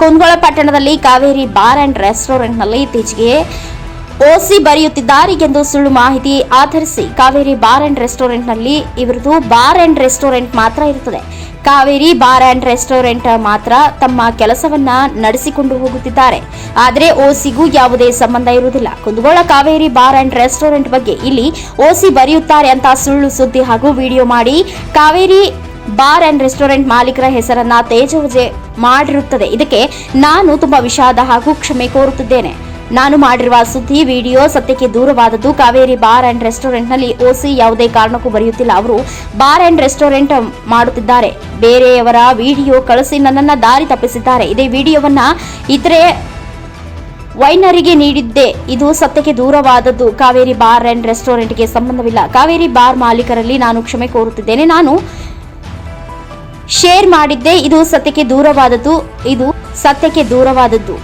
ಕುಂದಗೋಳ ಪಟ್ಟಣದಲ್ಲಿ Kaveri bar and ರೆಸ್ಟೋರೆಂಟ್ನಲ್ಲಿ ಇತ್ತೀಚೆಗೆ ಓಸಿ ಬರೆಯುತ್ತಿದ್ದಾರೆ ಎಂದು ಸುಳ್ಳು ಮಾಹಿತಿ ಆಧರಿಸಿ ಕಾವೇರಿ ಬಾರ್ ಅಂಡ್ ರೆಸ್ಟೋರೆಂಟ್ನಲ್ಲಿ ಇವರದು ಬಾರ್ ಅಂಡ್ ರೆಸ್ಟೋರೆಂಟ್ ಮಾತ್ರ ಇರುತ್ತದೆ. ಕಾವೇರಿ ಬಾರ್ ಅಂಡ್ ರೆಸ್ಟೋರೆಂಟ್ ಮಾತ್ರ ತಮ್ಮ ಕೆಲಸವನ್ನ ನಡೆಸಿಕೊಂಡು ಹೋಗುತ್ತಿದ್ದಾರೆ. ಆದರೆ ಓಸಿಗೂ ಯಾವುದೇ ಸಂಬಂಧ ಇರುವುದಿಲ್ಲ. Kundgol Kaveri bar and restaurant ಬಗ್ಗೆ ಇಲ್ಲಿ ಓಸಿ ಬರೆಯುತ್ತಾರೆ ಅಂತ ಸುಳ್ಳು ಸುದ್ದಿ ಹಾಗೂ ವಿಡಿಯೋ ಮಾಡಿ ಕಾವೇರಿ ಬಾರ್ ಅಂಡ್ ರೆಸ್ಟೋರೆಂಟ್ ಮಾಲೀಕರ ಹೆಸರನ್ನ ತೇಜವಜೆ ಮಾಡಿರುತ್ತದೆ. ಇದಕ್ಕೆ ನಾನು ತುಂಬಾ ವಿಷಾದ ಹಾಗೂ ಕ್ಷಮೆ ಕೋರುತ್ತಿದ್ದೇನೆ. ನಾನು ಮಾಡಿರುವ ಸುದ್ದಿ, ವಿಡಿಯೋ ಸತ್ಯಕ್ಕೆ ದೂರವಾದದ್ದು ಕಾವೇರಿ ಬಾರ್ ಅಂಡ್ ರೆಸ್ಟೋರೆಂಟ್ನಲ್ಲಿ ಓಸಿ ಯಾವುದೇ ಕಾರಣಕ್ಕೂ ಬರೆಯುತ್ತಿಲ್ಲ. ಅವರು ಬಾರ್ ಅಂಡ್ ರೆಸ್ಟೋರೆಂಟ್ ಮಾಡುತ್ತಿದ್ದಾರೆ. ಬೇರೆಯವರ ವಿಡಿಯೋ ಕಳಿಸಿ ನನ್ನನ್ನ ದಾರಿ ತಪ್ಪಿಸಿದ್ದಾರೆ. ಇದೇ ವಿಡಿಯೋವನ್ನ ಇತರೆ ವೈನರಿಗೆ ನೀಡಿದ್ದೆ. ಇದು ಸತ್ಯಕ್ಕೆ ದೂರವಾದದ್ದು. ಕಾವೇರಿ ಬಾರ್ ಅಂಡ್ ರೆಸ್ಟೋರೆಂಟ್ಗೆ ಸಂಬಂಧವಿಲ್ಲ. ಕಾವೇರಿ ಬಾರ್ ಮಾಲೀಕರಲ್ಲಿ ನಾನು ಕ್ಷಮೆ ಕೋರುತ್ತಿದ್ದೇನೆ. ನಾನು ಶೇರ್ ಮಾಡಿದ್ದೆ ಇದು ಸತ್ಯಕ್ಕೆ ದೂರವಾದದ್ದು ಇದು ಸತ್ಯಕ್ಕೆ ದೂರವಾದದ್ದು.